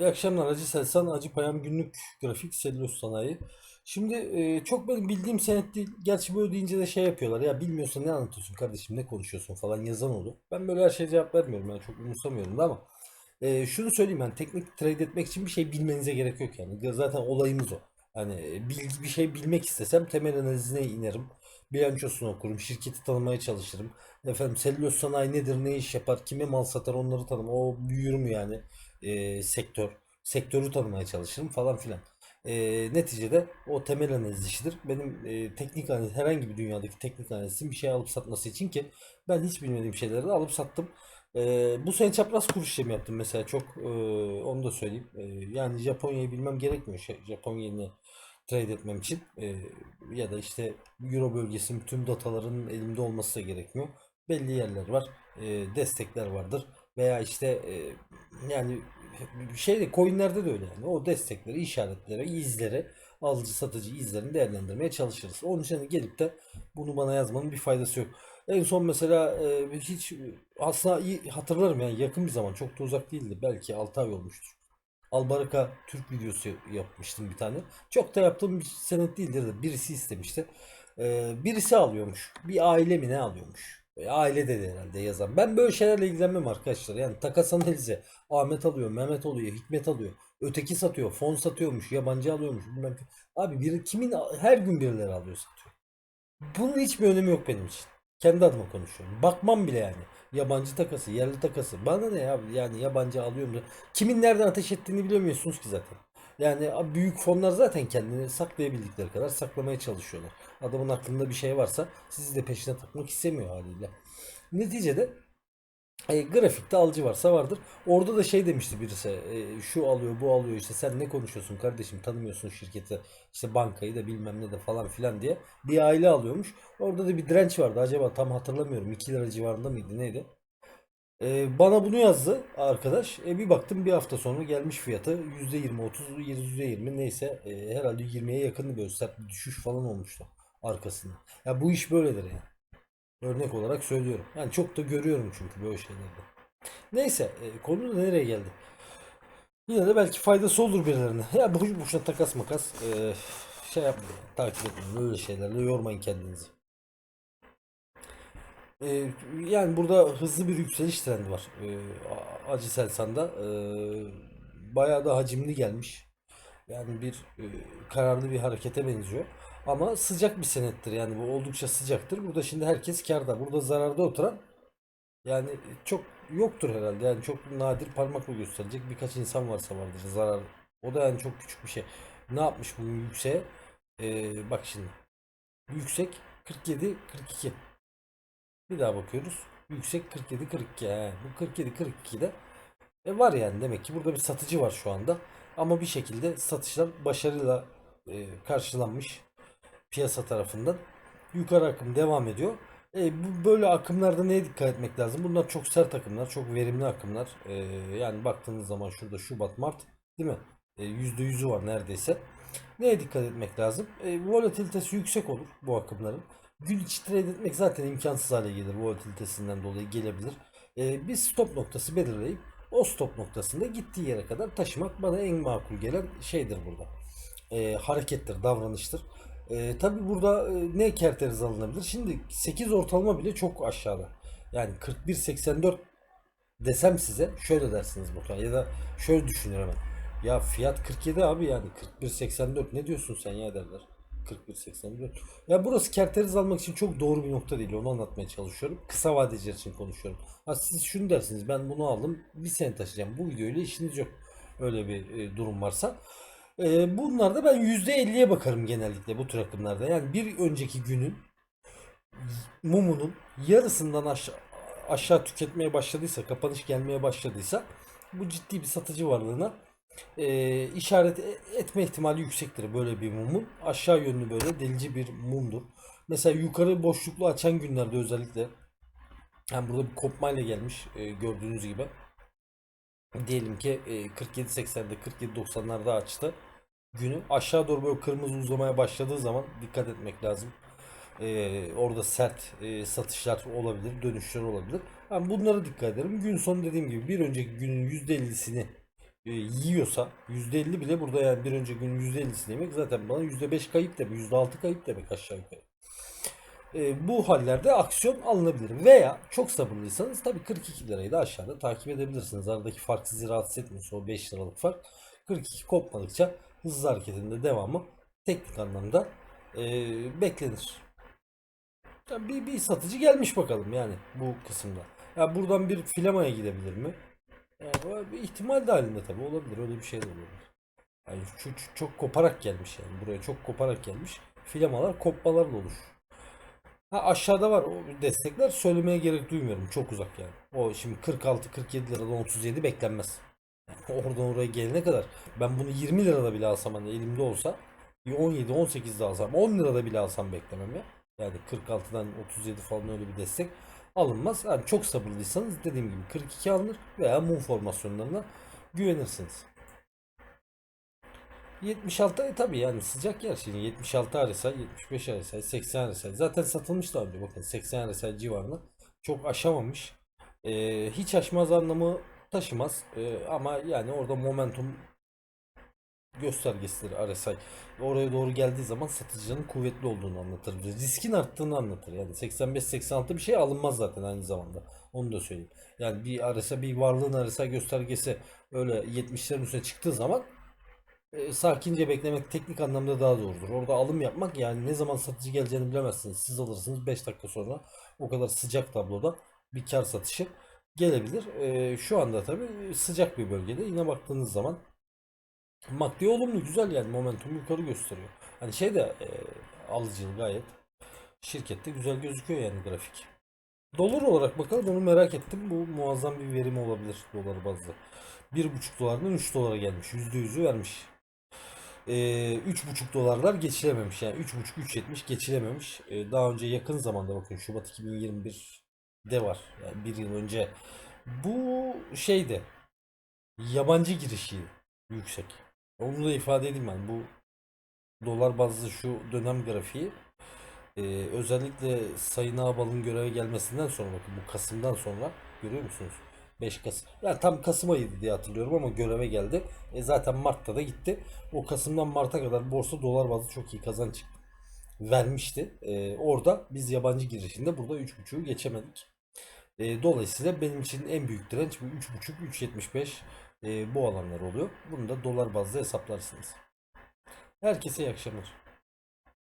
İyi akşamlar Hacı Selsan, Hacı Payam Günlük Grafik Selüloz Sanayi. Şimdi e, çok benim bildiğim senet değil. Gerçi böyle deyince de şey yapıyorlar. Ya bilmiyorsan ne anlatıyorsun kardeşim, ne konuşuyorsun falan yazan olur. Ben böyle her şeye cevap vermiyorum. Yani çok umursamıyorum da ama. e, şunu söyleyeyim yani teknik trade etmek için bir şey bilmenize gerek yok yani. Zaten olayımız o. Hani e, bilgi bir şey bilmek istesem temel analizine inerim. Bilançosunu okurum, şirketi tanımaya çalışırım. Efendim selüloz sanayi nedir, ne iş yapar, kime mal satar onları tanım. O büyür mü yani e, sektör. Sektörü tanımaya çalışırım falan filan. E, neticede o temel analiz işidir. Benim e, teknik analiz, herhangi bir dünyadaki teknik analizin bir şey alıp satması için ki ben hiç bilmediğim şeyleri de alıp sattım. E, bu sene çapraz kur işlemi yaptım mesela çok e, onu da söyleyeyim. E, yani Japonya'yı bilmem gerekmiyor. Şey, Japonya'yı trade etmem için E, ya da işte Euro bölgesinin tüm dataların elimde olması da gerekmiyor. Belli yerler var. E, destekler vardır. Veya işte e, yani şeyde coinlerde de öyle yani. O destekleri, işaretleri, izleri, alıcı satıcı izlerini değerlendirmeye çalışırız. Onun için gelip de bunu bana yazmanın bir faydası yok. En son mesela e, hiç aslında iyi hatırlarım yani yakın bir zaman çok da uzak değildi. Belki 6 ay olmuştur. Albaraka Türk videosu yapmıştım bir tane. Çok da yaptığım bir senet değildir de birisi istemişti. Ee, birisi alıyormuş. Bir aile mi ne alıyormuş? E, aile dedi herhalde yazan. Ben böyle şeylerle ilgilenmem arkadaşlar. Yani takas analizi. Ahmet alıyor, Mehmet alıyor, Hikmet alıyor. Öteki satıyor, fon satıyormuş, yabancı alıyormuş. Bilmem. ki. Abi biri kimin her gün birileri alıyor satıyor. Bunun hiçbir önemi yok benim için. Kendi adıma konuşuyorum. Bakmam bile yani. Yabancı takası, yerli takası. Bana ne ya yani yabancı alıyorum. Kimin nereden ateş ettiğini bilemiyorsunuz ki zaten. Yani büyük fonlar zaten kendini saklayabildikleri kadar saklamaya çalışıyorlar. Adamın aklında bir şey varsa sizi de peşine takmak istemiyor haliyle. Neticede e, grafikte alıcı varsa vardır. Orada da şey demişti birisi. e, şu alıyor, bu alıyor işte sen ne konuşuyorsun kardeşim tanımıyorsun şirketi. işte bankayı da bilmem ne de falan filan diye. Bir aile alıyormuş. Orada da bir direnç vardı. Acaba tam hatırlamıyorum. 2 lira civarında mıydı neydi? E, bana bunu yazdı arkadaş. E, bir baktım bir hafta sonra gelmiş fiyatı %20, 30, %20 neyse e, herhalde 20'ye yakın böyle sert bir düşüş falan olmuştu arkasında. Ya bu iş böyledir yani. Örnek olarak söylüyorum. Yani çok da görüyorum çünkü böyle şeylerde. Neyse e, konu da nereye geldi? Yine de belki faydası olur birilerine. Ya boş boşuna takas makas e, şey yapmayın. Takip etmeyin. Öyle şeylerle yormayın kendinizi. E, yani burada hızlı bir yükseliş trendi var. E, A- Acı Selsan'da. E, bayağı da hacimli gelmiş. Yani bir e, kararlı bir harekete benziyor. Ama sıcak bir senettir yani bu oldukça sıcaktır. Burada şimdi herkes kârda. Burada zararda oturan yani çok yoktur herhalde. Yani çok nadir parmakla gösterecek birkaç insan varsa vardır zarar. O da yani çok küçük bir şey. Ne yapmış bu yükseğe? Ee, bak şimdi. Yüksek 47 42. Bir daha bakıyoruz. Yüksek 47 42. He, bu 47 42'de e var yani demek ki burada bir satıcı var şu anda. Ama bir şekilde satışlar başarıyla e, karşılanmış piyasa tarafından. Yukarı akım devam ediyor. E, bu böyle akımlarda neye dikkat etmek lazım? Bunlar çok sert akımlar, çok verimli akımlar. E, yani baktığınız zaman şurada Şubat, Mart değil mi? E, %100'ü var neredeyse. Neye dikkat etmek lazım? E, volatilitesi yüksek olur bu akımların. Gün içi trade etmek zaten imkansız hale gelir volatilitesinden dolayı gelebilir. E, bir stop noktası belirleyip o stop noktasında gittiği yere kadar taşımak bana en makul gelen şeydir burada. E, harekettir, davranıştır. E, tabii burada e, ne kerteriz alınabilir? Şimdi 8 ortalama bile çok aşağıda. Yani 41.84 desem size şöyle dersiniz muhtemelen ya da şöyle düşünür hemen. Ya fiyat 47 abi yani 41.84 ne diyorsun sen ya derler. 41.84. Ya burası kerteriz almak için çok doğru bir nokta değil. Onu anlatmaya çalışıyorum. Kısa vadeciler için konuşuyorum. Ha siz şunu dersiniz. Ben bunu aldım. Bir sene taşıyacağım. Bu videoyla işiniz yok. Öyle bir e, durum varsa. E, bunlarda ben %50'ye bakarım genellikle bu tür akımlarda. Yani bir önceki günün mumunun yarısından aşağı, aşağı tüketmeye başladıysa, kapanış gelmeye başladıysa bu ciddi bir satıcı varlığına e, işaret e- etme ihtimali yüksektir böyle bir mumun. Aşağı yönlü böyle delici bir mumdur. Mesela yukarı boşluklu açan günlerde özellikle yani burada bir kopmayla gelmiş e, gördüğünüz gibi. Diyelim ki e, 47.80'de 47.90'larda açtı günü. Aşağı doğru böyle kırmızı uzamaya başladığı zaman dikkat etmek lazım. Ee, orada sert e, satışlar olabilir, dönüşler olabilir. Ben bunlara dikkat ederim. Gün sonu dediğim gibi bir önceki günün %50'sini e, yiyorsa %50 bile burada yani bir önceki gün %50'si demek zaten bana %5 kayıp demek %6 kayıp demek aşağı yukarı. E, bu hallerde aksiyon alınabilir. Veya çok sabırlıysanız tabii 42 lirayı da aşağıda takip edebilirsiniz. Aradaki fark sizi rahatsız etmiyorsa o 5 liralık fark 42 kopmadıkça hızlı hareketinde devamı teknik anlamda e, beklenir. Ya bir, bir satıcı gelmiş bakalım yani bu kısımda. Ya buradan bir filamaya gidebilir mi? Yani bir ihtimal dahilinde tabii olabilir. Öyle bir şey de olabilir. Yani şu- çok koparak gelmiş yani. Buraya çok koparak gelmiş. Filamalar kopmalarla olur. Ha aşağıda var o destekler söylemeye gerek duymuyorum. Çok uzak yani. O şimdi 46-47 liradan 37 beklenmez. Yani oradan oraya gelene kadar ben bunu 20 lirada bile alsam hani elimde olsa bir 17-18'de alsam 10 lirada bile alsam beklemem ya. Yani 46'dan 37 falan öyle bir destek alınmaz. Yani çok sabırlıysanız dediğim gibi 42 alınır veya mum formasyonlarına güvenirsiniz. 76 e tabi yani sıcak yer şimdi 76 RSI, 75 RSI, 80 RSI zaten satılmış daha önce bakın 80 RSI civarında çok aşamamış. Ee, hiç aşmaz anlamı taşımaz Ee, ama yani orada momentum göstergesidir RSI. Oraya doğru geldiği zaman satıcının kuvvetli olduğunu anlatır. Riskin arttığını anlatır. Yani 85-86 bir şey alınmaz zaten aynı zamanda. Onu da söyleyeyim. Yani bir RSI bir varlığın RSI göstergesi öyle 70'lerin üstüne çıktığı zaman e, sakince beklemek teknik anlamda daha doğrudur. Orada alım yapmak yani ne zaman satıcı geleceğini bilemezsiniz. Siz alırsınız 5 dakika sonra o kadar sıcak tabloda bir kar satışı gelebilir. E, şu anda tabii sıcak bir bölgede yine baktığınız zaman Maddi olumlu güzel yani momentum yukarı gösteriyor. Hani şey de e, alıcılı gayet şirkette güzel gözüküyor yani grafik. Dolar olarak bakalım onu merak ettim. Bu muazzam bir verim olabilir dolar bazlı. 1,5 dolardan 3 dolara gelmiş. %100'ü vermiş. E, 3,5 dolarlar geçilememiş. Yani 3,5-3,70 geçilememiş. E, daha önce yakın zamanda bakın Şubat 2021'de var. Yani bir yıl önce. Bu şeyde yabancı girişi yüksek. Onu da ifade edeyim ben. Bu dolar bazlı şu dönem grafiği e, özellikle Sayın Ağbal'ın göreve gelmesinden sonra bakın bu Kasım'dan sonra görüyor musunuz? 5 Kasım. Yani tam Kasım ayıydı diye hatırlıyorum ama göreve geldi. E zaten Mart'ta da gitti. O Kasım'dan Mart'a kadar borsa dolar bazlı çok iyi kazanç vermişti. E, orada biz yabancı girişinde burada 3.5'u geçemedik. E, dolayısıyla benim için en büyük direnç bu 3.5-3.75 e, bu alanlar oluyor. Bunu da dolar bazlı hesaplarsınız. Herkese iyi akşamlar.